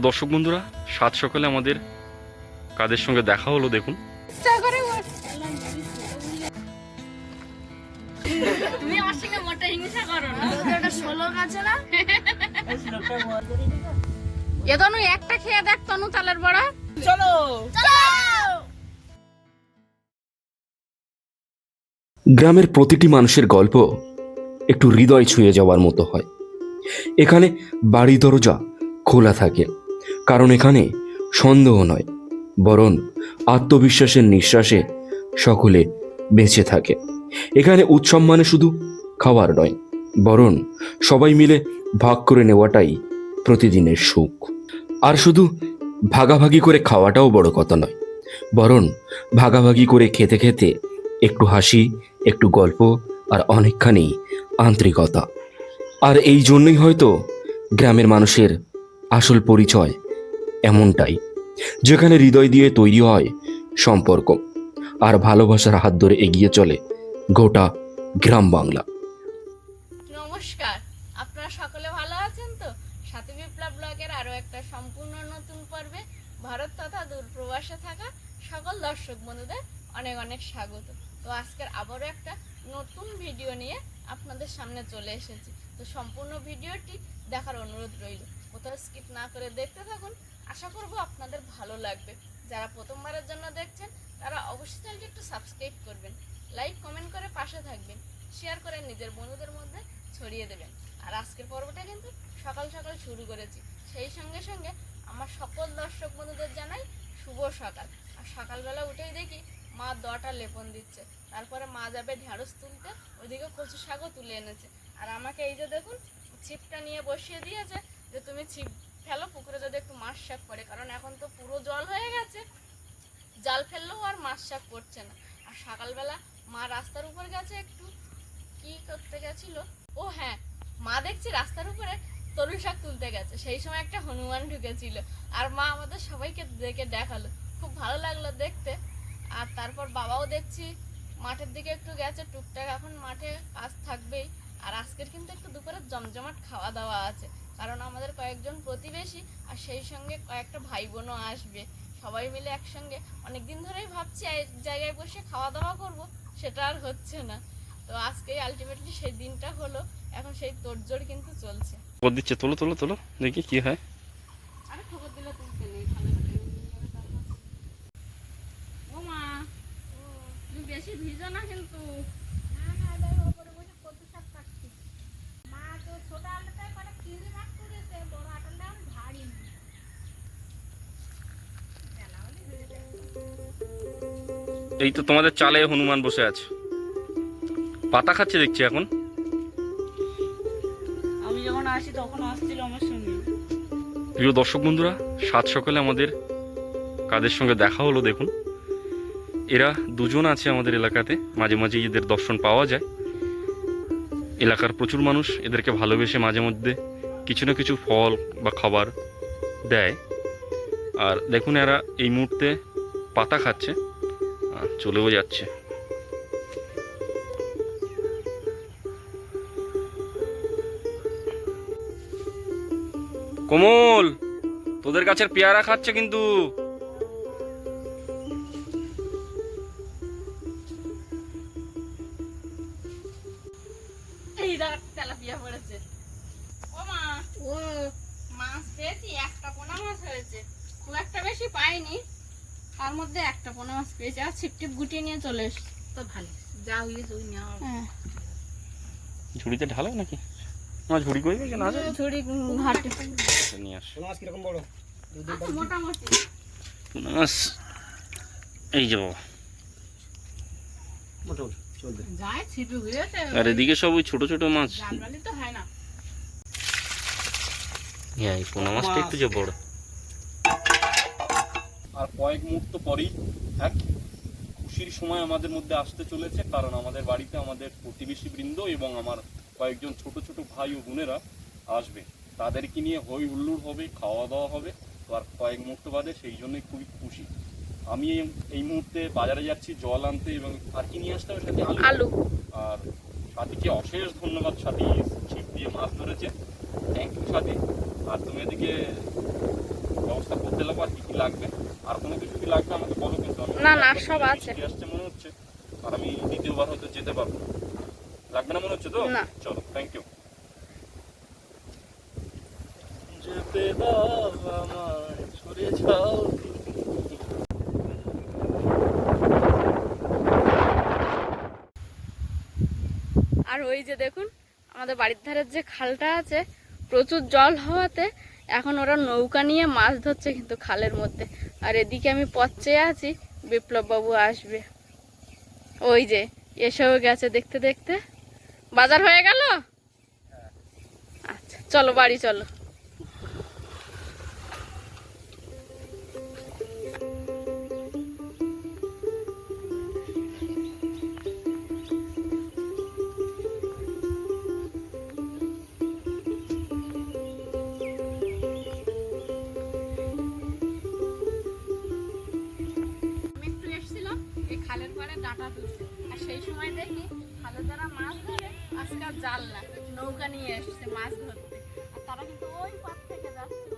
দর্শক বন্ধুরা সাত সকালে আমাদের কাদের সঙ্গে দেখা হলো দেখুন। একটা খেয়ে দেখ তনু তালের বড়া। চলো। গ্রামের প্রতিটি মানুষের গল্প একটু হৃদয় ছুঁয়ে যাওয়ার মতো হয়। এখানে বাড়ি দরজা খোলা থাকে, কারণ এখানে সন্দেহ নয়, বরং আত্মবিশ্বাসের নিঃশ্বাসে সকলে বেঁচে থাকে। এখানে উৎসব মানে শুধু খাবার নয়, বরং সবাই মিলে ভাগ করে নেওয়াটাই প্রতিদিনের সুখ। আর শুধু ভাগাভাগি করে খাওয়াটাও বড় কথা নয়, বরং ভাগাভাগি করে খেতে খেতে একটু হাসি, একটু গল্প, আর অনেকখানি আন্তরিকতা। আর এই জন্যই হয়তো গ্রামের মানুষের আসল পরিচয় এমনটাই, যেখানে হৃদয় দিয়ে তৈরি হয় সম্পর্ক আর ভালোবাসার হাত ধরে এগিয়ে চলে গোটা গ্রাম বাংলা। নমস্কার, আপনারা সকলে ভালো আছেন তো? সাথী বিপ্লব ব্লগের আরও একটা সম্পূর্ণ নতুন পর্বে ভারত তথা দূরপ্রবাসে থাকা সকল দর্শক বন্ধুদের অনেক অনেক স্বাগত। তো আজকের আবারও একটা নতুন ভিডিও নিয়ে আপনাদের সামনে চলে এসেছি। তো সম্পূর্ণ ভিডিওটি দেখার অনুরোধ রইল। কোথাও স্কিপ না করে দেখতে থাকুন। আশা করব আপনাদের ভালো লাগবে। যারা প্রথমবারের জন্য দেখছেন, তারা অবশ্যই চ্যানেলটি একটু সাবস্ক্রাইব করবেন। লাইক কমেন্ট করে পাশে থাকবেন। শেয়ার করে নিজের বন্ধুদের মধ্যে ছড়িয়ে দেবেন। আর আজকের পর্বটা কিন্তু সকাল সকাল শুরু করেছি। সেই সঙ্গে সঙ্গে আমার সকল দর্শক বন্ধুদের জানাই শুভ সকাল। আর সকালবেলা উঠেই দেখি মা দটা লেপন দিচ্ছে। তারপরে মা যাবে ঢ্যাঁড়স তুলতে ওইদিকে কচু শাকও তুলে এনেছে। আর আমাকে এই যে দেখুন, ছিপটা নিয়ে বসিয়ে দিয়েছে, যে তুমি ছিপ ফেলো, পুকুরে যদি একটু মাছ শাক পড়ে, কারণ এখন তো পুরো জল হয়ে গেছে। জাল ফেললেও আর মাছ শাক পড়ছে না। আর সকালবেলা মা রাস্তার উপর গেছে একটু, কি করতে গেছিল? ও হ্যাঁ মা দেখছি রাস্তার উপরে তরুণ শাক তুলতে গেছে, সেই সময় একটা হনুমান ঢুকেছিল। আর মা আমাদের সবাইকে দেখে দেখাল, খুব ভালো লাগল দেখতে। আর তারপর বাবাও দেখছি, মাঠের দিকে একটু গেছে, টুকটাক এখন মাঠে কাজ থাকবেই। আর আজকের কিন্তু একটু দুপুরে জমজমাট খাওয়া দাওয়া আছে। কারণ আমাদের কয়েকজন প্রতিবেশী আর সেই সঙ্গে কয়েকটা ভাই বোনও আসবে। সবাই মিলে একসঙ্গে। অনেকদিন ধরেই ভাবছি এক জায়গায় বসে খাওয়া দাওয়া করব সেটা আর হচ্ছে না। তো আজকে আলটিমেটলি সেই দিনটা হলো। এখন সেই তোড়জোড় কিন্তু চলছে। দিচ্ছে তোলো তোলো তোলো। দেখি কি হয়। বেশি ভিজো না কিন্তু। এই তো তোমাদের চালে হনুমান বসে আছে। পাতা খাচ্ছে দেখছি এখন। আমি যখন আসি তখন আসছিল আমার সঙ্গে। প্রিয় দর্শক বন্ধুরা সাত সকালে আমাদের কাদের সঙ্গে দেখা হলো দেখুন। এরা দুজন আছে আমাদের এলাকাতে। মাঝে মাঝে এদের দর্শন পাওয়া যায়। এলাকার প্রচুর মানুষ এদেরকে ভালোবেসে মাঝে মধ্যে কিছু না কিছু ফল বা খাবার দেয়। আর দেখুন এরা এই মুহূর্তে পাতা খাচ্ছে। চলেও যাচ্ছে। কোমল তোদের গাছের পেয়ারা খাচ্ছে কিন্তু। মাছ পেয়েছি একটা পোনা মাছ হয়েছে। খুব একটা বেশি পাইনি। তার মধ্যে একটা পোনা মাছ পেয়েছি আর ছিপটিপ গুটিয়ে নিয়ে চলে এসছি। তো ভালো যা হয়েছে ওই নেওয়া হ্যাঁ। ঝুড়িতে ঢালো নাকি? ঝুড়ি কই কেন আছে ঝুড়ি ঘাটে। নিয়ে আস। মাছ কীরকম বড়? মোটামুটি। মাছ এই যে বাবা। মোটামুটি আর এদিকে সব ওই ছোট ছোট মাছ। তো হয় না। হ্যাঁ এই পোনা মাছটা একটু যে বড়। আর কয়েক মুহূর্ত পরেই এক খুশির সময় আমাদের মধ্যে আসতে চলেছে কারণ আমাদের বাড়িতে আমাদের প্রতিবেশী বৃন্দ এবং আমার কয়েকজন ছোট ছোট ভাই ও বোনেরা আসবে। তাদেরকে নিয়ে হই হুল্লোড় হবে খাওয়া দাওয়া হবে তো আর কয়েক মুহূর্ত বাদে সেই জন্যই খুবই খুশি। আমি এই- মুহূর্তে বাজারে যাচ্ছি জল আনতে এবং আর কি নিয়ে আসতে হবে সাথে আলু? আর সাথীকে অশেষ ধন্যবাদ সাথী ছিপ দিয়ে মাছ ধরেছে। থ্যাংক ইউ সাথী। আর তুমি এদিকে ব্যবস্থা করতে লাগো আর কি কি লাগবে? আর কোনো কিছু কি লাগবে আমাকে বলো কিন্তু না, না, সব আছে। আসছে মনে হচ্ছে আর আমি দ্বিতীয়বার হয়তো যেতে পারব না। লাগবে না মনে হচ্ছে তো না। চলো থ্যাংক ইউ যেতে দাও আমায় সরে যাও আর ওই যে দেখুন আমাদের বাড়ির ধারের যে খালটা আছে প্রচুর জল হওয়াতে এখন ওরা নৌকা নিয়ে মাছ ধরছে কিন্তু খালের মধ্যে আর এদিকে আমি পথ চেয়ে আছি বিপ্লব বাবু আসবে। ওই যে এসেও গেছে দেখতে দেখতে। বাজার হয়ে গেল? আচ্ছা চলো বাড়ি চলো। খালের পাড়ে ডাটা তুলছে। আর সেই সময় দেখি খালের যারা মাছ ধরে, আজকাল জাল না, নৌকা নিয়ে এসছে মাছ ধরতে। আর তারা কিন্তু ওই পার থেকে যাচ্ছে।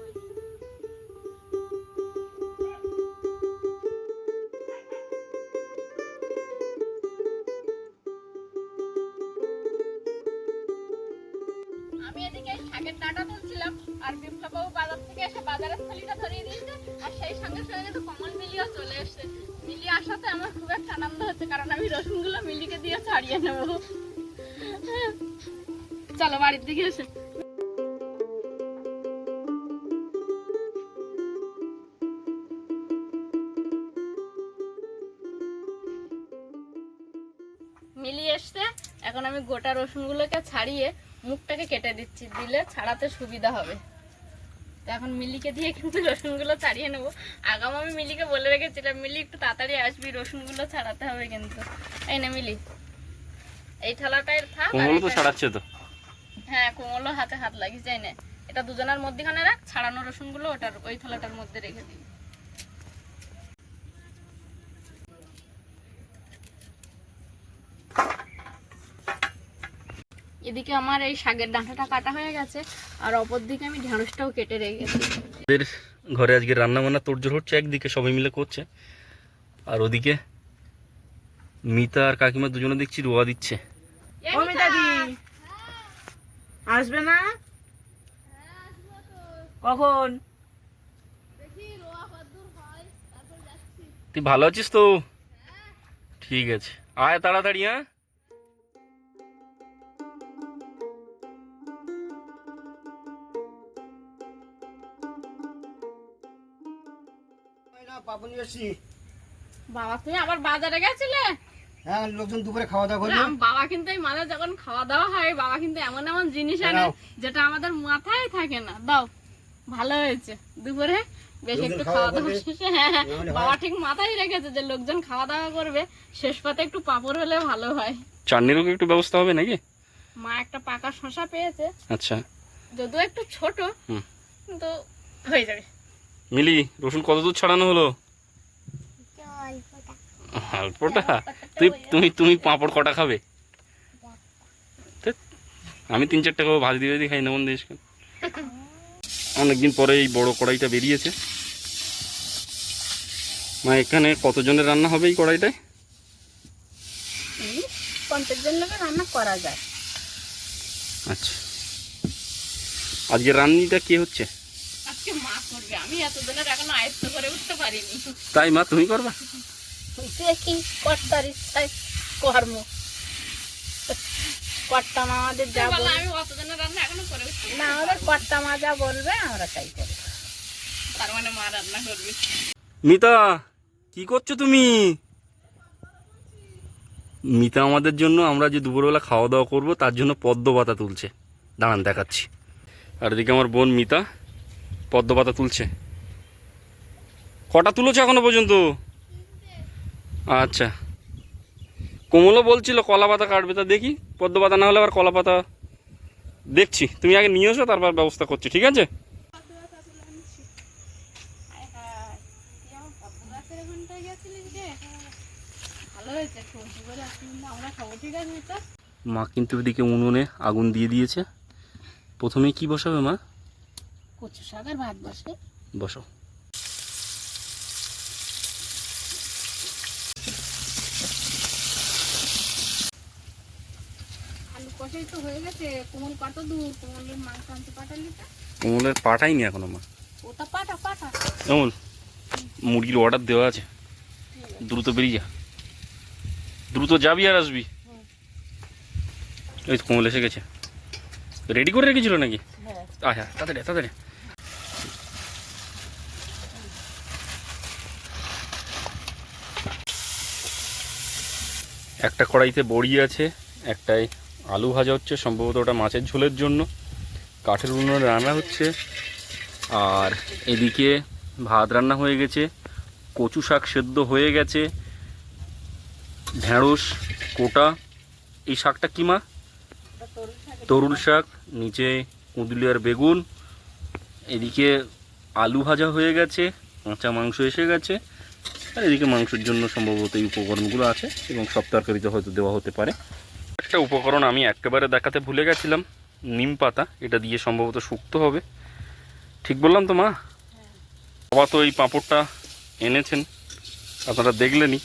মিলি এসছে। এখন আমি গোটা রসুনগুলোকে ছাড়িয়ে মুখটাকে কেটে দিচ্ছি দিলে ছাড়াতে সুবিধা হবে। তো এখন মিলিকে দিয়ে কিন্তু রসুনগুলো ছাড়িয়ে নেব। আগাম আমি মিলিকে বলে রেখেছিলাম মিলি একটু তাড়াতাড়ি আসবি রসুনগুলো ছাড়াতে হবে কিন্তু। এই না মিলি। এই থালাটায় থাক তো ছাড়াচ্ছে তো। হ্যাঁ কোমলও হাতে হাত লাগিয়ে যায় না। এটা দুজনের মধ্যখানে রাখ ছাড়ানো রসুনগুলো ওটার ওই থালাটার মধ্যে রেখে দিই এদিকে আমার এই শাকের ডাঁটাটা কাটা হয়ে গেছে আর অপর দিকে আমি ঢেঁড়সটাও কেটে রেখেছি আমাদের ঘরে আজকে রান্না বান্না তোড়জোড় হচ্ছে একদিকে সবাই মিলে করছে আর ওদিকে মিতা আর কাকিমা দুজনে দেখছি রোয়া দিচ্ছে। দি আসবে না? কখন? তুই ভালো আছিস তো? ঠিক আছে আয় তাড়াতাড়ি হ্যাঁ? পাপন এসছি বাবা তুমি আবার বাজারে গেছিলে? হ্যাঁ লোকজন দুপুরে খাওয়া দাওয়া করল। বাবা কিন্তু এই মাঝে যখন খাওয়া দাওয়া হয় বাবা কিন্তু এমন এমন জিনিস আনে যেটা আমাদের মাথায় থাকে না। দাও ভালো হয়েছে। দুপুরে বেশ একটু খাওয়া খাওয়া দাওয়া করবে। শেষে। নাহলে বাবা ঠিক মাথায় রেখেছে যে লোকজন খাওয়া দাওয়া করবে। শেষ পাতে একটু পাপড় হলে ভালো হয়। চাটনিরও একটু ব্যবস্থা হবে নাকি? মা একটা পাকা শশা পেয়েছে। আচ্ছা। যদিও একটু ছোট হুম। কিন্তু হয়ে যাবে। মিলি রসুন কত দূর ছাড়ানো হলো? অল্পটা? তুই তুমি তুমি পাঁপড় কটা খাবে? আমি তিন চারটা করে ভাজি দিয়ে খাই না দেশ অনেকদিন পরে এই বড় কড়াইটা বেরিয়েছে। মা এখানে কতজনের রান্না হবে এই কড়াইটায়? পঞ্চাশ জন রান্না করা যায়। আচ্ছা। আজকে রান্নিটা কে হচ্ছে? তাই মা তুমি করবা? দেখি কর্তার ইচ্ছায় কর্ম। কর্তা মা আমাদের যা না আমাদের কর্তা মা যা বলবে আমরা তাই করি তার মানে মা রান্না করবে। মিতা কি করছ তুমি? মিতা আমাদের জন্য আমরা যে দুপুরবেলা খাওয়া দাওয়া করব তার জন্য পদ্ম পাতা তুলছে। দাঁড়ান দেখাচ্ছি। আর এদিকে আমার বোন মিতা পদ্ম পাতা তুলছে। কটা তুলেছো এখনও পর্যন্ত? আচ্ছা। কোমলও বলছিল কলা পাতা কাটবে তা দেখি। পদ্ম পাতা না হলে আবার কলা পাতা দেখছি। তুমি আগে নিয়ে এসো তারপর ব্যবস্থা করছি ঠিক আছে? মা কিন্তু ওদিকে উনুনে আগুন দিয়ে দিয়েছে। প্রথমে কি বসাবে মা? কচু শাক আর ভাত বসে। বসো কষাই তো হয়ে গেছে কোমল কত দূর কোমলের মাংস আনতে পাঠালি কমলের পাঠাইনি এখনও মা। ওটা পাঠা পাঠা। এমন মুরগির অর্ডার দেওয়া আছে। দ্রুত বেরিয়ে যা। দ্রুত যাবি আর আসবি। ওই কমল এসে গেছে। রেডি করে রেখেছিল নাকি? আচ্ছা তাড়াতাড়ি তাড়াতাড়ি। একটা কড়াইতে বড়ি আছে একটাই আলু ভাজা হচ্ছে সম্ভবত ওটা মাছের ঝোলের জন্য। কাঠের উনুনে রান্না হচ্ছে। আর এদিকে ভাত রান্না হয়ে গেছে। কচু শাক সেদ্ধ হয়ে গেছে। ঢ্যাঁড়স কোটা। এই শাকটা কি মা? তরুল শাক, নিচে কুঁদলিয়ার বেগুন। এদিকে আলু ভাজা হয়ে গেছে, কাঁচা মাংস এসে গেছে। আর এদিকে মাংসের জন্য সম্ভবত এই উপকরণগুলো আছে এবং সব তরকারিতে হয়তো দেওয়া হতে পারে। একটা উপকরণ আমি একেবারে দেখাতে ভুলে গেছিলাম, নিম পাতা। এটা দিয়ে সম্ভবত শুক্তো হবে। ঠিক বললাম তো মা? বাবা তো এই পাঁপড়টা এনেছেন। আপনারা দেখলেনই।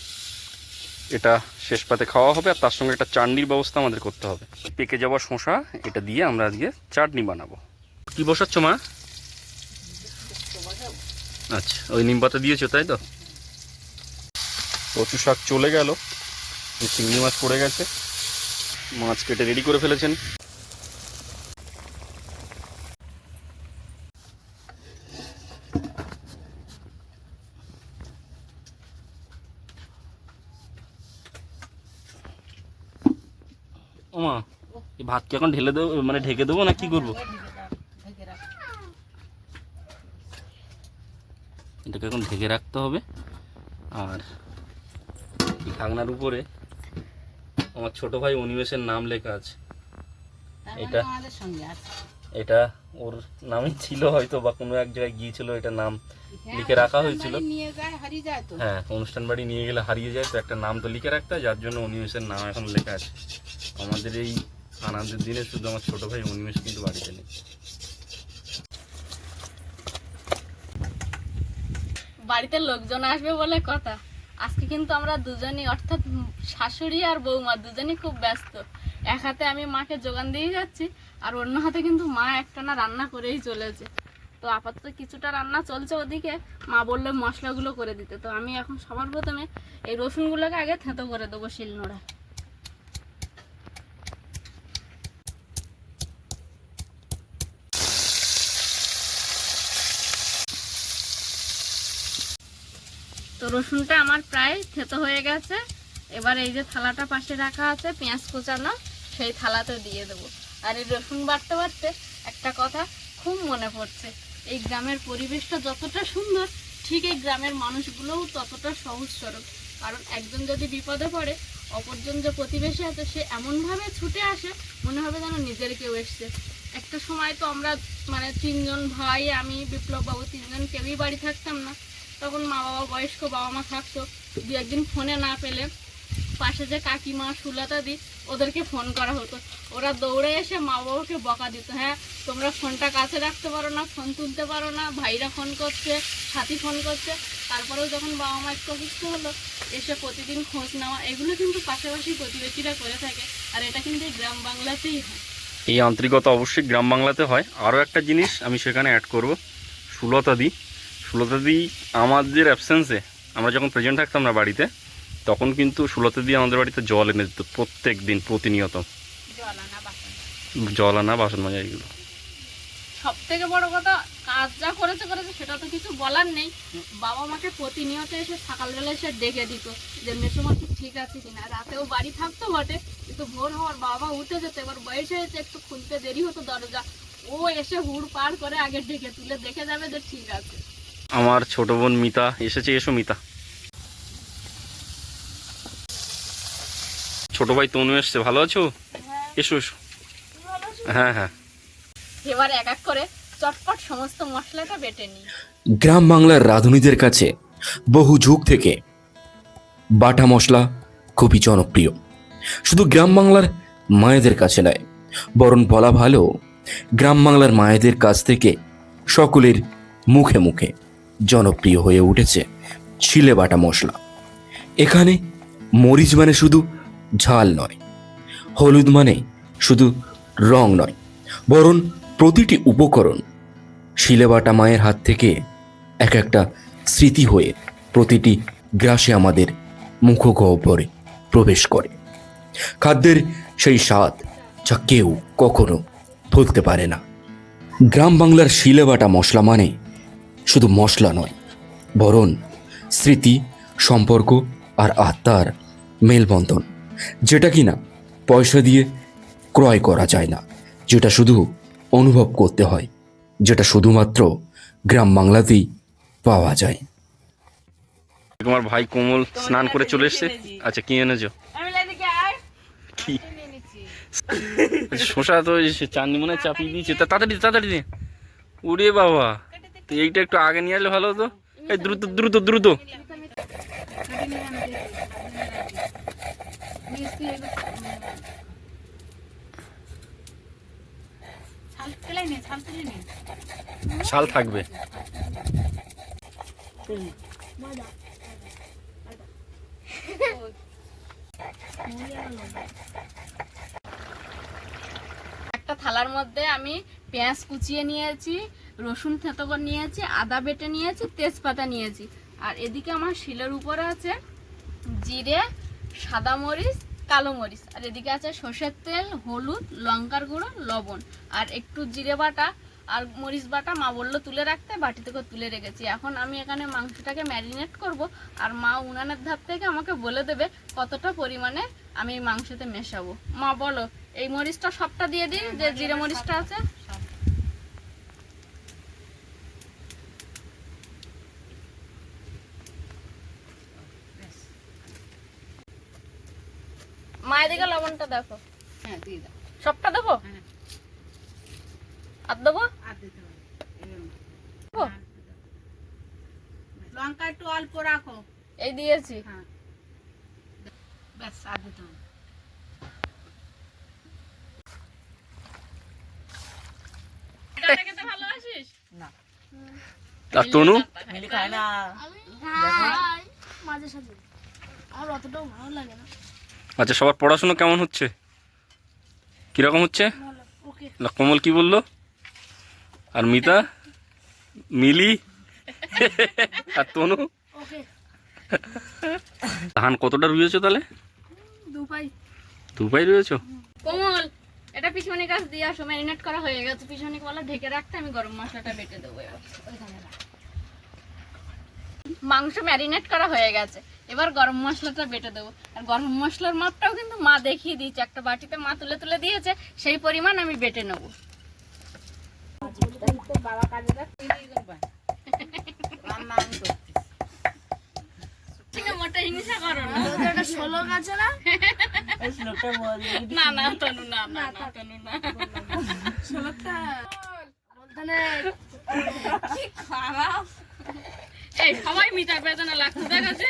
এটা শেষ পাতে খাওয়া হবে আর তার সঙ্গে একটা চাটনির ব্যবস্থা আমাদের করতে হবে। পেকে যাওয়া শশা এটা দিয়ে আমরা আজকে চাটনি বানাবো। কি বসাচ্ছ মা? আচ্ছা ওই নিম পাতা দিয়েছ, তাই তো? কচু শাক চলে গেল। চিংড়ি মাছ পড়ে গেছে। মাছ কেটে রেডি করে ফেলেছেন। ওমা, এই ভাত কি এখন ঢেলে দেবো মানে ঢেকে দেবো না কি করব? এটাকে এখন ঢেকে রাখতে হবে। আর ঢাকনার উপরে আমার ছোট ভাই অনিমেষের নাম লেখা আছে। এটা? মানে আমাদের সঙ্গে আছে। এটা ওর নামই ছিল হয়তো বা কোনো এক জায়গায় গিয়েছিল এটা নাম হ্যাঁ, লিখে রাখা হয়েছিল। বাড়ি নিয়ে যায় হারিয়ে যায় তো। হ্যাঁ অনুষ্ঠান বাড়ি নিয়ে গেলে হারিয়ে যায় তো একটা নাম তো লিখে রাখতে হয় যার জন্য অনিমেষের নাম এখন লেখা আছে। আমাদের এই আনন্দের দিনে শুধু আমার ছোট ভাই অনিমেষ কিন্তু বাড়িতে নেই। বাড়িতে লোকজন আসবে বলে কথা। আজকে কিন্তু আমরা দুজনই, অর্থাৎ শাশুড়ি আর বৌমা দুজনই খুব ব্যস্ত। এক হাতে আমি মাকে যোগান দিয়ে যাচ্ছি, আর অন্য হাতে কিন্তু মা একটানা রান্না করেই চলেছে। তো আপাতত কিছুটা রান্না চলছে ওদিকে, মা বলল মশলাগুলো করে দিতে। তো আমি এখন সবার প্রথমে এই রসুনগুলোকে আগে থেঁতো করে দেবো শিলনোড়া তো রসুনটা আমার প্রায় থেতো হয়ে গেছে। এবার এই যে থালাটা পাশে রাখা আছে, পেঁয়াজ কুচানো, সেই থালাতে দিয়ে দেবো। আর এই রসুন বাড়তে বাড়তে একটা কথা খুব মনে পড়ছে। এই গ্রামের পরিবেশটা যতটা সুন্দর, ঠিক এই গ্রামের মানুষগুলোও ততটা সহজ সরল কারণ একজন যদি বিপদে পড়ে, অপরজন যে প্রতিবেশী আছে, সে এমনভাবে ছুটে আসে, মনে হবে যেন নিজের কেউ এসছে। একটা সময় তো আমরা মানে তিনজন ভাই, আমি বিপ্লব বাবু তিনজন কেউই বাড়ি থাকতাম না। তখন মা বাবা বয়স্ক, বাবা মা থাকতো। দু একদিন ফোনে না পেলে পাশে যে কাকিমা, সুলতা দি, ওদেরকে ফোন করা হতো। ওরা দৌড়ে এসে মা বাবাকে বকা দিত হ্যাঁ তোমরা ফোনটা কাছে রাখতে পারো না, ফোন তুলতে পারো না, ভাইরা ফোন করছে, সাথী ফোন করছে। তারপরেও যখন বাবা মা একটু অসুস্থ হলো, এসে প্রতিদিন খোঁজ নেওয়া, এগুলো কিন্তু পাশাপাশি প্রতিবেশীরা করে থাকে, আর এটা কিন্তু গ্রাম বাংলাতেই হয়। এই আন্তরিকতা অবশ্যই গ্রাম বাংলাতে হয়। আরও একটা জিনিস আমি সেখানে অ্যাড করব সুলতাদি সুলতাদি আমাদের অ্যাবসেন্সে আমরা যখন প্রেজেন্ট থাকতাম না বাড়িতে তখন কিন্তু সুলতাদি আমাদের বাড়িতে জল এনে দিত প্রত্যেক দিন প্রতিনিয়ত। জল আনা বাসন। মাজা এগুলো। সব থেকে বড় কথা কাজ যা করেছে করেছে সেটা তো কিছু বলার নেই। বাবা মাকে প্রতিনিয়ত এসে সকালবেলা এসে ডেকে দিত যে মেসোমা কি ঠিক আছে কিনা? রাতেও বাড়ি থাকতো বটে কিন্তু ভোর হওয়ার বাবা উঠে যেত এবার বয়স হয়েছে একটু খুলতে দেরি হতো দরজা। ও এসে হুড় পার করে আগে ডেকে তুলে দেখে যাবে যে ঠিক আছে। আমার ছোট বোন মিতা এসেছে এসো মিতা। ছোট ভাই তনু এসছে ভালো আছো? এসো এসো। হ্যাঁ হ্যাঁ। এবার এক এক করে চটপট সমস্ত মশলাটা বেটে নিই। গ্রাম বাংলার রাঁধুনিদের কাছে বহু যুগ থেকে বাটা মশলা খুবই জনপ্রিয়। শুধু গ্রাম বাংলার মায়েদের কাছে নয় বরং বলা ভালো গ্রাম বাংলার মায়েদের কাছ থেকে সকলের মুখে মুখে। জনপ্রিয় হয়ে উঠেছে ছিলে বাটা মশলা। এখানে মরিচ মানে শুধু ঝাল নয়, হলুদ মানে শুধু রং নয়, বরং প্রতিটি উপকরণ শিলেবাটা মায়ের হাত থেকে এক একটা স্মৃতি হয়ে প্রতিটি গ্রাসে আমাদের মুখগহ্বরে প্রবেশ করে। খাদ্যের সেই স্বাদ যা কেউ কখনো ভুলতে পারে না। গ্রাম বাংলার শিলেবাটা মশলা মানে শুধু মশলা নয় বরং স্মৃতি সম্পর্ক আর আত্মার মেলবন্ধন যেটা কি না পয়সা দিয়ে ক্রয় করা যায় না যেটা শুধু অনুভব করতে হয় যেটা শুধুমাত্র গ্রাম বাংলাতেই পাওয়া যায়। তোমার ভাই কোমল স্নান করে চলে এসছে? আচ্ছা কি এনেছো? আমি কি? শশা তো এই সে মনে হয় চাপিয়ে দিয়েছে। তাড়াতাড়ি তাড়াতাড়ি দে। উড়ে বাবা। তো এইটা একটু আগে নিয়ে আসলে ভালো হতো? এই দ্রুত দ্রুত দ্রুত। শাল থাকবে। একটা থালার মধ্যে আমি পেঁয়াজ কুচিয়ে নিয়েছি। রসুন থেতো নিয়েছি, আদা বেটে নিয়েছি, তেজপাতা নিয়েছি। আর এদিকে আমার শিলের উপরে আছে জিরে, সাদা মরিচ, কালো মরিচ। আর এদিকে আছে সর্ষের তেল, হলুদ, লঙ্কার গুঁড়ো, লবণ। আর একটু জিরে বাটা আর মরিচ বাটা মা বলল তুলে রাখতে, বাটিতে করে তুলে রেখেছি। এখন আমি এখানে মাংসটাকে ম্যারিনেট করব আর মা উনানের ধার থেকে আমাকে বলে দেবে কতটা পরিমাণে আমি মাংসতে মেশাবো। মা বলো, এই মরিচটা সবটা দিয়ে দিন, যে জিরে মরিচটা আছে মা এদিকে লবণটা দেখো। হ্যাঁ দিয়ে দাও। সবটা দেবো? হ্যাঁ। আর দেবো? আর দিতে হবে। লঙ্কা একটু অল্প রাখো। এই দিয়েছি। হ্যাঁ। ব্যাস আর দিতে হবে কাঁটা খেতে ভালোবাসিস? আর তনু? মিলি খায় না। মাঝে সাঝে। আর অতটাও ভালো লাগে না। আচ্ছা সবার পড়াশোনা কেমন হচ্ছে? কীরকম হচ্ছে? না, কমল কি বলল? আর মিতা? মিলি? আর তনু? ধান কতটা রুয়েছো তাহলে? দুপাই। দুপাই রুয়েছো কোমল এটা পিছনে কাজ দিয়ে আসো ম্যারিনেট করা হয়ে গেছে। পিছনে কলা ঢেকে রাখতে আমি গরম মশলাটা বেটে দেবো। মাংস ম্যারিনেট করা হয়ে গেছে। এবার গরম মশলাটা বেটে দেবো। আর গরম মশলার মাপটাও কিন্তু মা দেখিয়ে দিয়েছে। একটা বাটিতে মা তুলে তুলে দিয়েছে, সেই পরিমাণ আমি বেটে নেব। সবাই মিটার বেদনা লাগছে দেখাচ্ছে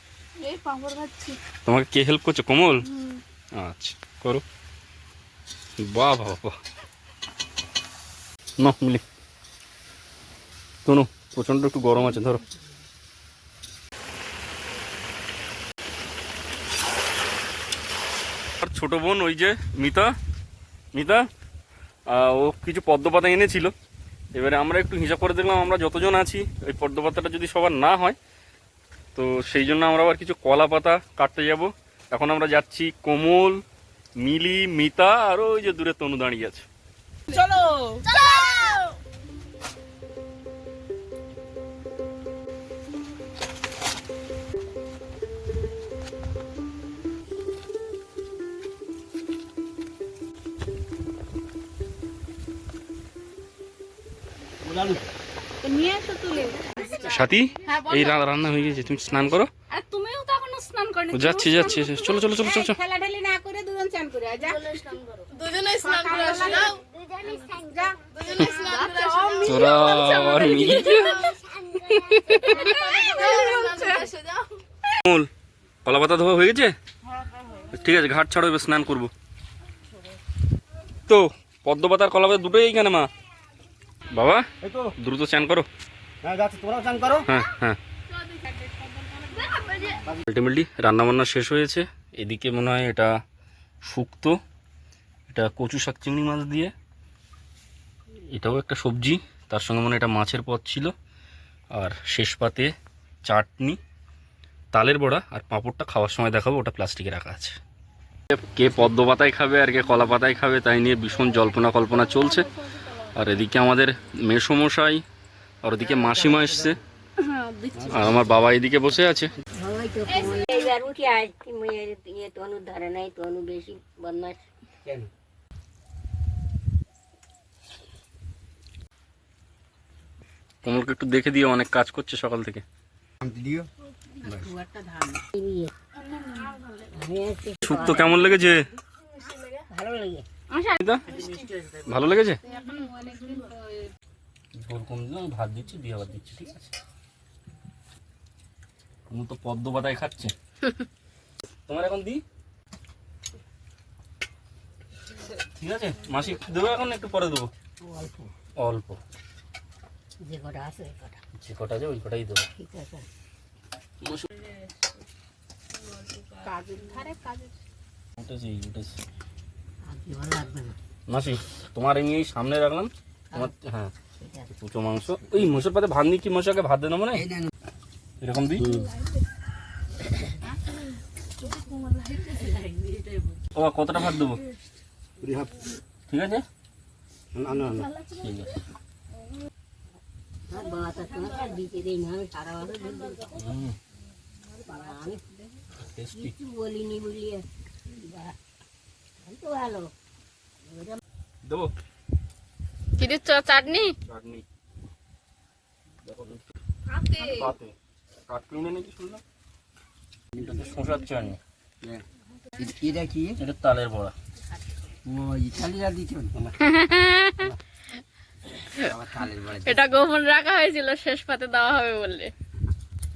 এই পাঁপড় তোমাকে কে হেল্প করছে? কোমল? আচ্ছা করো। বাহ বাহ বাহ না মিলি। তনু প্রচণ্ড একটু গরম আছে ধরো। আর ছোট বোন ওই যে মিতা মিতা ও কিছু পদ্ম পাতা এনেছিল। এবারে আমরা একটু হিসাব করে দেখলাম আমরা যতজন আছি ওই পদ্ম পাতাটা যদি সবার না হয় তো সেই জন্য আমরা আবার কিছু কলা পাতা কাটতে যাব। এখন আমরা যাচ্ছি কোমল মিলি মিতা আর ওই যে দূরে তনু দাঁড়িয়ে আছে। চলো! নিয়ে এসো তুলে। সাথী হ্যাঁ এই রা- রান্না হয়ে গেছে তুমি স্নান করো। আর তুমিও তো এখনও স্নান করনি যাচ্ছি যাচ্ছি চলো চলো চলো চলো চলো। খেলা ঢেলি না করে দুজন চান করে আয়, যা। দুজনে স্নান করে। আসো যাও। যা। দুজনে স্নান করে আসো যাও। তোরা মিলি স্নান কলা পাতা ধোয়া হয়ে গেছে? ঠিক আছে ঘাট ছাড়ো এবার স্নান করব। তো পদ্ম পাতার কলা পাতা দুটোই এইখানে মা। বাবা দ্রুত চান করো। হ্যাঁ যাচ্ছি, তোমরাও করো। হ্যাঁ হ্যাঁ। আলটিমেটলি রান্নাবান্না শেষ হয়েছে। এদিকে মনে হয় এটা শুক্তো, এটা কচু শাক চিংড়ি মাছ দিয়ে। এটাও একটা সবজি, তার সঙ্গে মনে এটা মাছের পদ ছিল। আর শেষ পাতে চাটনি, তালের বড়া আর পাঁপড়টা খাওয়ার সময় দেখাবো, ওটা প্লাস্টিকে রাখা আছে। কে পদ্ম পাতায় খাবে আর কে কলা পাতায় খাবে, তাই নিয়ে ভীষণ জল্পনা কল্পনা চলছে। আর এদিকে আমাদের মেসমশাই আর ওদিকে মাসিমা এসছে। আর আমার বাবা এদিকে বসে আছে। এইবার উঠে আয় কি মেয়ের তনু ধরে নাই তনু বেশি বদমাস কেন কমলকে একটু দেখে দিও অনেক কাজ করছে সকাল থেকে। আমি দিও। আমি আছি, শুক্তো কেমন লেগেছে? ভালো লাগে দিদা? ভালো লেগেছে? ঝোল কম দিলাম ভাত দিচ্ছি দিয়ে আবার দিচ্ছি ঠিক আছে? তুমি তো পদ্ম পাতায় খাচ্ছে। তোমার এখন দি? ঠিক আছে? মাসি দেবো এখন একটু পরে দেবো। অল্প। অল্প। যে কটা আছে ওই কটা। যে কটা আছে ওই কটাই দেবো। ঠিক আছে। মাসি তোমার এই সামনে রাখলাম। তোমার হ্যাঁ। কুচো মাংস। ওই মোষের পাতে ভাত নিচ্ছি মশাকে ভাত দেবো না? এরকম দিই? ও কতটা ভাত দেবো? ঠিক আছে? না না না ঠিক বলিনি বলিয়ে ভালো দেবো? কি দিচ্ছ চাটনি? চাটনি। নাকি শুনলাম? এটা তো শশার চাটনি এটা কি? এটা তালের বড়া। ও ইটালিরা দিতে আবার তালের বাড়ি এটা গোপন রাখা হয়েছিল শেষ পাতে দেওয়া হবে বললে।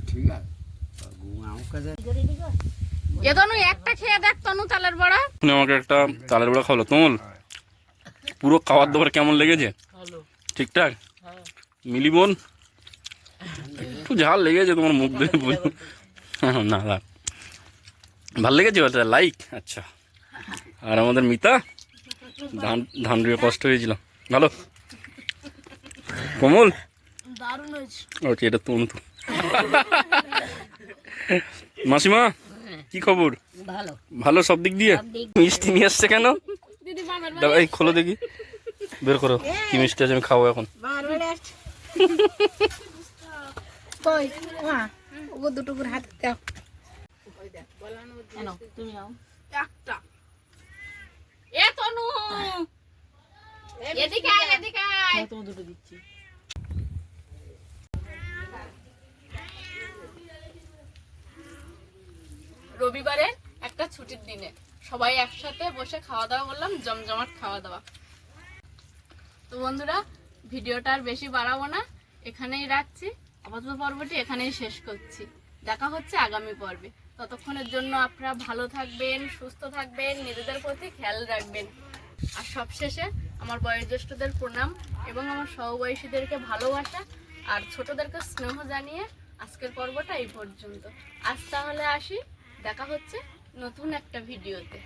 ঠিক আছে। এ তনু একটা খেয়ে দেখ তনু চালের বড়া। তুমি আমাকে একটা তালের বড়া খাওয়ালো তোমল? পুরো খাবার দাবার কেমন লেগেছে? ঠিকঠাক? মিলি বোন একটু ঝাল লেগেছে তোমার মুখ দেখে বুঝ- না না। ভালো লেগেছে ওটা লাইক আচ্ছা। আর আমাদের মিতা? ধান ধান রুয়ে কষ্ট হয়েছিল। ভালো? কোমল? ওকে এটা তন্তু। মাসিমা কি খবর? ভালো। ভালো সব দিক দিয়ে? মিষ্টি নিয়ে আসছে কেন? এই খোলো দেখি। বের করো। কি? মিষ্টি আছে আমি খাব এখন। বাবার বাড়ি আসছে। কই? মা ওগো দুটো করে হাত দাও। একটা। এ তনু! এদিকে আয় এদিকে আয়। রবিবারে একটা ছুটির দিনে। সবাই একসাথে বসে খাওয়া দাওয়া করলাম, জমজমাট খাওয়া দাওয়া। তো বন্ধুরা, ভিডিওটা আর বেশি বাড়াবো না, এখানেই রাখছি। আপাতত পর্বটি এখানেই শেষ করছি। দেখা হচ্ছে আগামী পর্বে। ততক্ষণের জন্য আপনারা ভালো থাকবেন, সুস্থ থাকবেন, নিজেদের প্রতি খেয়াল রাখবেন। আর সবশেষে আমার বয়োজ্যেষ্ঠদের প্রণাম এবং আমার সহবয়সীদেরকে ভালোবাসা আর ছোটদেরকে স্নেহ জানিয়ে আজকের পর্বটা এই পর্যন্ত। আজ তাহলে আসি, দেখা হচ্ছে নতুন একটা ভিডিওতে।